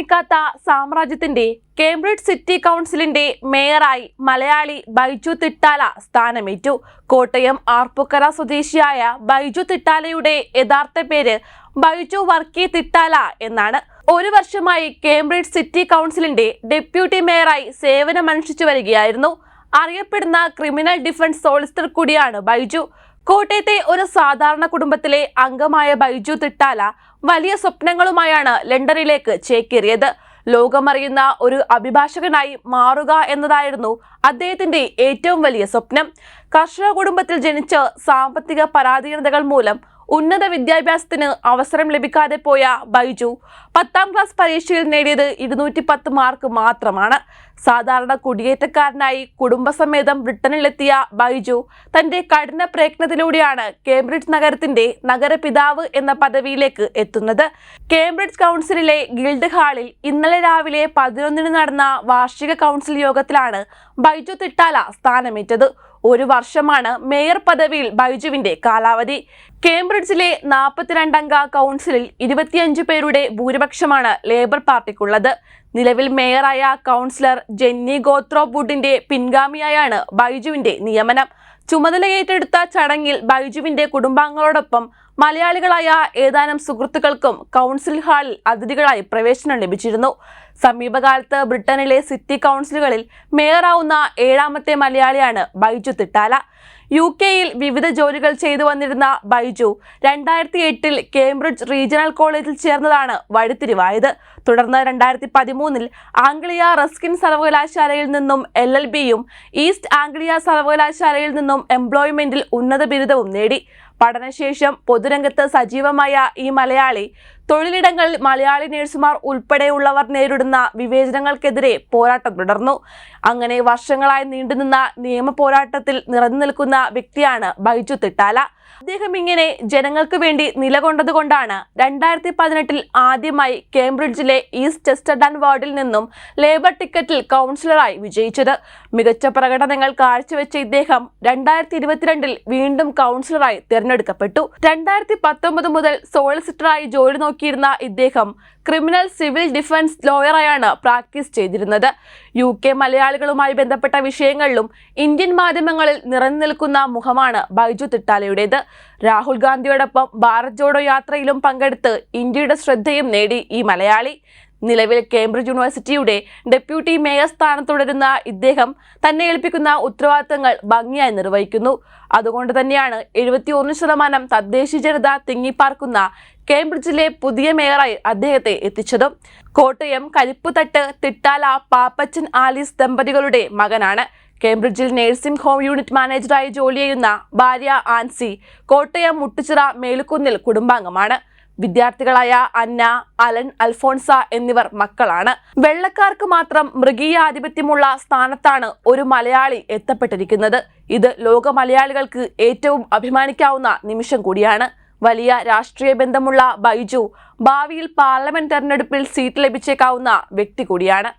അസ്തമിക്കാത്ത സാമ്രാജ്യത്തിന്റെ Cambridge city കൗൺസിലിന്റെ മേയറായി മലയാളി ബൈജു തിട്ടാല സ്ഥാനമേറ്റു. കോട്ടയം ആർപ്പുക്കര സ്വദേശിയായ ബൈജു തിട്ടാലയുടെ യഥാർത്ഥ പേര് ബൈജു വർക്കി തിട്ടാല എന്നാണ്. ഒരു വർഷമായി കേംബ്രിഡ്ജ് സിറ്റി കൗൺസിലിന്റെ ഡെപ്യൂട്ടി മേയറായി സേവനമനുഷ്ഠിച്ചു വരികയായിരുന്നു. അറിയപ്പെടുന്ന ക്രിമിനൽ ഡിഫൻസ് സോളിസിറ്റർ കൂടിയാണ് ബൈജു. കോട്ടയത്തെ ഒരു സാധാരണ കുടുംബത്തിലെ അംഗമായ ബൈജു തിട്ടാല വലിയ സ്വപ്നങ്ങളുമായാണ് ലണ്ടനിലേക്ക് ചേക്കേറിയത്. ലോകമറിയുന്ന ഒരു അഭിഭാഷകനായി മാറുക എന്നതായിരുന്നു അദ്ദേഹത്തിന്റെ ഏറ്റവും വലിയ സ്വപ്നം. കർഷക കുടുംബത്തിൽ ജനിച്ച് സാമ്പത്തിക പരാധീനതകൾ മൂലം ഉന്നത വിദ്യാഭ്യാസത്തിന് അവസരം ലഭിക്കാതെ പോയ ബൈജു പത്താം ക്ലാസ് പരീക്ഷയിൽ നേടിയത് ഇരുന്നൂറ്റി പത്ത് മാർക്ക് മാത്രമാണ്. സാധാരണ കുടിയേറ്റക്കാരനായി കുടുംബസമേതം ബ്രിട്ടനിലെത്തിയ ബൈജു തന്റെ കഠിന പ്രയത്നത്തിലൂടെയാണ് കേംബ്രിഡ്ജ് നഗരത്തിന്റെ നഗരപിതാവ് എന്ന പദവിയിലേക്ക് എത്തുന്നത്. കേംബ്രിഡ്ജ് കൗൺസിലിലെ ഗിൽഡ് ഹാളിൽ ഇന്നലെ രാവിലെ പതിനൊന്നിന് നടന്ന വാർഷിക കൗൺസിൽ യോഗത്തിലാണ് ബൈജു തിട്ടാല സ്ഥാനമേറ്റത്. ഒരു വർഷമാണ് മേയർ പദവിയിൽ ബൈജുവിന്റെ കാലാവധി. കേംബ്രിഡ്ജിലെ നാൽപ്പത്തിരണ്ടംഗ കൗൺസിലിൽ ഇരുപത്തിയഞ്ച് പേരുടെ ഭൂരിപക്ഷമാണ് ലേബർ പാർട്ടിക്കുള്ളത്. നിലവിൽ മേയറായ കൗൺസിലർ ജെന്നി ഗോത്രോ വുഡിന്റെ പിൻഗാമിയായാണ് ബൈജുവിന്റെ നിയമനം. ചുമതലയേറ്റെടുത്ത ചടങ്ങിൽ ബൈജുവിന്റെ കുടുംബാംഗങ്ങളോടൊപ്പം മലയാളികളായ ഏതാനും സുഹൃത്തുക്കൾക്കും കൗൺസിൽ ഹാളിൽ അതിഥികളായി പ്രവേശനം ലഭിച്ചിരുന്നു. സമീപകാലത്ത് ബ്രിട്ടനിലെ സിറ്റി കൗൺസിലുകളിൽ മേയറാവുന്ന ഏഴാമത്തെ മലയാളിയാണ് ബൈജു തിട്ടാല. യു കെയിൽ വിവിധ ജോലികൾ ചെയ്തു വന്നിരുന്ന ബൈജു രണ്ടായിരത്തി എട്ടിൽ കേംബ്രിഡ്ജ് റീജിയണൽ കോളേജിൽ ചേർന്നതാണ് വഴിത്തിരിവായത്. തുടർന്ന് രണ്ടായിരത്തി പതിമൂന്നിൽ ആംഗ്ലിയ റസ്കിൻ സർവകലാശാലയിൽ നിന്നും എൽ എൽ ബിയും ഈസ്റ്റ് ആംഗ്ലിയ സർവകലാശാലയിൽ നിന്നും എംപ്ലോയ്മെന്റിൽ ഉന്നത ബിരുദവും നേടി. പഠനശേഷം പൊതുരംഗത്ത് സജീവമായ ഈ മലയാളി തൊഴിലിടങ്ങളിൽ മലയാളി നഴ്സുമാർ ഉൾപ്പെടെയുള്ളവർ നേരിടുന്ന വിവേചനങ്ങൾക്കെതിരെ പോരാട്ടം തുടർന്നു. അങ്ങനെ വർഷങ്ങളായി നീണ്ടുനിന്ന നിയമ പോരാട്ടത്തിൽ നിറഞ്ഞു നിൽക്കുന്ന വ്യക്തിയാണ് ബൈജു തിട്ടാല. അദ്ദേഹം ഇങ്ങനെ ജനങ്ങൾക്ക് വേണ്ടി നിലകൊണ്ടതുകൊണ്ടാണ് രണ്ടായിരത്തി പതിനെട്ടിൽ ആദ്യമായി കേംബ്രിഡ്ജിലെ ഈസ്റ്റ് ചെസ്റ്റർഡൺ വാർഡിൽ നിന്നും ലേബർ ടിക്കറ്റിൽ കൗൺസിലറായി വിജയിച്ചത്. മികച്ച പ്രകടനങ്ങൾ കാഴ്ചവെച്ച ഇദ്ദേഹം രണ്ടായിരത്തി ഇരുപത്തിരണ്ടിൽ വീണ്ടും കൗൺസിലറായി തിരഞ്ഞെടുക്കപ്പെട്ടു. രണ്ടായിരത്തി പത്തൊമ്പത് മുതൽ സോളിസിറ്ററായി ജോലി നോക്കിയിരുന്ന ഇദ്ദേഹം ക്രിമിനൽ സിവിൽ ഡിഫൻസ് ലോയറായാണ് പ്രാക്ടീസ് ചെയ്തിരുന്നത്. യു കെ മലയാളികളുമായി ബന്ധപ്പെട്ട വിഷയങ്ങളിലും ഇന്ത്യൻ മാധ്യമങ്ങളിൽ നിറഞ്ഞു നിൽക്കുന്ന മുഖമാണ് ബൈജു തിട്ടാലയുടേത്. രാഹുൽ ഗാന്ധിയോടൊപ്പം ഭാരത് ജോഡോ യാത്രയിലും പങ്കെടുത്ത് ഇന്ത്യയുടെ ശ്രദ്ധയും നേടി ഈ മലയാളി. നിലവിൽ കേംബ്രിഡ്ജ് യൂണിവേഴ്സിറ്റിയുടെ ഡെപ്യൂട്ടി മേയർ സ്ഥാനം തുടരുന്ന ഇദ്ദേഹം തന്നെ ഏൽപ്പിക്കുന്ന ഉത്തരവാദിത്തങ്ങൾ ഭംഗിയായി നിർവഹിക്കുന്നു. അതുകൊണ്ട് തന്നെയാണ് എഴുപത്തിയൊന്ന് ശതമാനം തദ്ദേശീയ ജനത തിങ്ങിപ്പാർക്കുന്ന കേംബ്രിഡ്ജിലെ പുതിയ മേയറായി അദ്ദേഹത്തെ എത്തിച്ചതും. കോട്ടയം കരിപ്പുതട്ട് തിട്ടാല പാപ്പച്ചൻ ആലീസ് ദമ്പതികളുടെ മകനാണ്. കേംബ്രിഡ്ജിൽ നഴ്സിംഗ് ഹോം യൂണിറ്റ് മാനേജറായി ജോലി ചെയ്യുന്ന ഭാര്യ ആൻസി കോട്ടയം മുട്ടുചിറ മേലുക്കുന്നിൽ കുടുംബാംഗമാണ്. വിദ്യാർത്ഥികളായ അന്ന അലൻ അൽഫോൺസ എന്നിവർ മക്കളാണ്. വെള്ളക്കാർക്ക് മാത്രം മൃഗീയ ആധിപത്യമുള്ള സ്ഥാനത്താണ് ഒരു മലയാളി എത്തപ്പെട്ടിരിക്കുന്നത്. ഇത് ലോക മലയാളികൾക്ക് ഏറ്റവും അഭിമാനിക്കാവുന്ന നിമിഷം കൂടിയാണ്. വലിയ രാഷ്ട്രീയ ബന്ധമുള്ള ബൈജു ഭാവിയിൽ പാർലമെന്റ് തെരഞ്ഞെടുപ്പിൽ സീറ്റ് ലഭിച്ചേക്കാവുന്ന വ്യക്തി കൂടിയാണ്.